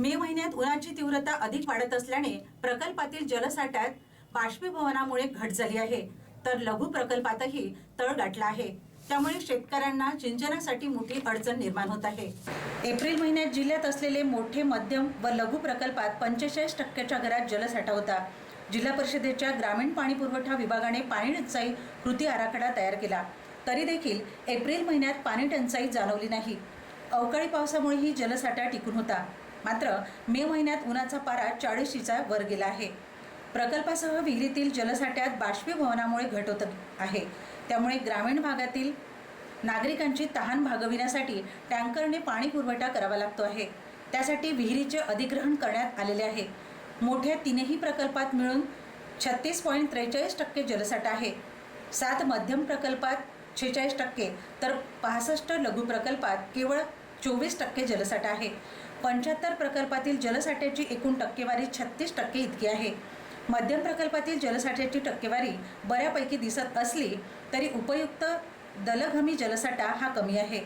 मे महिन्यात उन्हाची तीव्रता अधिक वाढत असल्याने प्रकल्पातील जलसाठ्यात बाष्पीभवनामुळे घट झाली आहे. तर लघु प्रकल्पातही तळ गाठला आहे. त्यामुळे शेतकऱ्यांना सिंचनासाठी मोठी अडचण निर्माण होत आहे. एप्रिल महिन्यात जिल्ह्यात असलेले मोठे मध्यम व लघु प्रकल्पात पंचेचाळीस टक्क्याच्या घरात जलसाठा होता. जिल्हा परिषदेच्या ग्रामीण पाणी पुरवठा विभागाने पाणी टंचाई कृती आराखडा तयार केला. तरी देखील एप्रिल महिन्यात पाणी टंचाई जाणवली नाही. अवकाळी पावसामुळेही जलसाठा टिकून होता. मात्र मे महिन्यात उन्हाचा पारा चाळीशीचा वर गेला आहे. प्रकल्पासह विहिरीतील जलसाठ्यात बाष्पीभवनामुळे घट होत आहे. त्यामुळे ग्रामीण भागातील नागरिकांची तहान भागविण्यासाठी टँकरने पाणी पुरवठा करावा लागतो आहे. त्यासाठी विहिरीचे अधिग्रहण करण्यात आलेले आहे. मोठ्या तीनही प्रकल्पात मिळून छत्तीस पॉईंट त्रेचाळीस टक्के जलसाठा आहे. सात मध्यम प्रकल्पात छेचाळीस टक्के. तर पासष्ट लघु प्रकल्पात केवळ चोवीस टक्के जलसाठा आहे. पंच्याहत्तर प्रकल्पातील जलसाठ्याची एकूण टक्केवारी छत्तीस टक्के इतकी आहे. मध्यम प्रकल्पातील जलसाठ्याची टक्केवारी बऱ्यापैकी दिसत असली तरी उपयुक्त दलघमी जलसाठा हा कमी आहे.